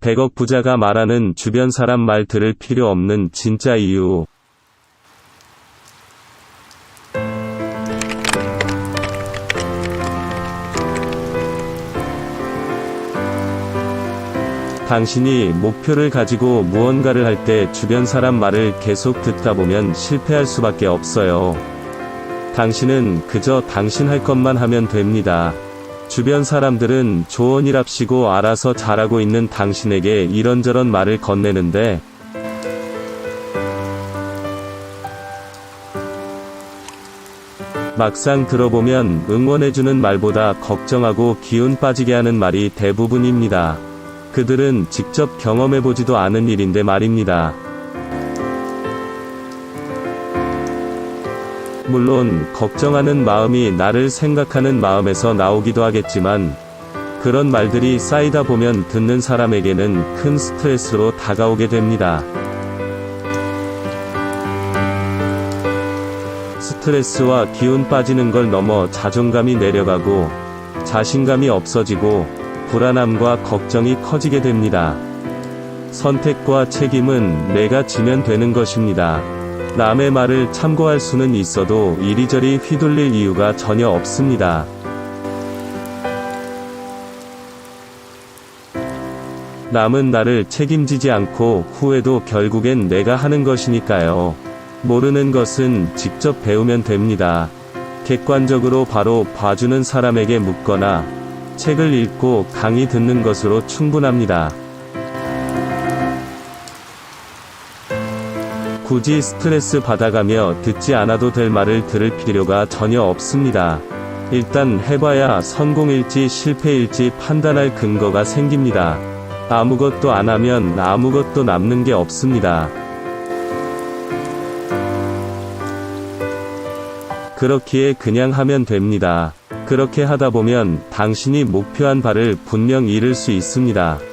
100억 부자가 말하는 주변 사람 말 들을 필요 없는 진짜 이유. 당신이 목표를 가지고 무언가를 할 때 주변 사람 말을 계속 듣다 보면 실패할 수밖에 없어요. 당신은 그저 당신 할 것만 하면 됩니다. 주변 사람들은 조언이랍시고 알아서 잘하고 있는 당신에게 이런저런 말을 건네는데 막상 들어보면 응원해주는 말보다 걱정하고 기운 빠지게 하는 말이 대부분입니다. 그들은 직접 경험해보지도 않은 일인데 말입니다. 물론, 걱정하는 마음이 나를 생각하는 마음에서 나오기도 하겠지만, 그런 말들이 쌓이다 보면 듣는 사람에게는 큰 스트레스로 다가오게 됩니다. 스트레스와 기운 빠지는 걸 넘어 자존감이 내려가고, 자신감이 없어지고, 불안함과 걱정이 커지게 됩니다. 선택과 책임은 내가 지면 되는 것입니다. 남의 말을 참고할 수는 있어도 이리저리 휘둘릴 이유가 전혀 없습니다. 남은 나를 책임지지 않고 후회도 결국엔 내가 하는 것이니까요. 모르는 것은 직접 배우면 됩니다. 객관적으로 바로 봐주는 사람에게 묻거나 책을 읽고 강의 듣는 것으로 충분합니다. 굳이 스트레스 받아가며 듣지 않아도 될 말을 들을 필요가 전혀 없습니다. 일단 해봐야 성공일지 실패일지 판단할 근거가 생깁니다. 아무것도 안 하면 아무것도 남는 게 없습니다. 그렇기에 그냥 하면 됩니다. 그렇게 하다 보면 당신이 목표한 바를 분명 이룰 수 있습니다.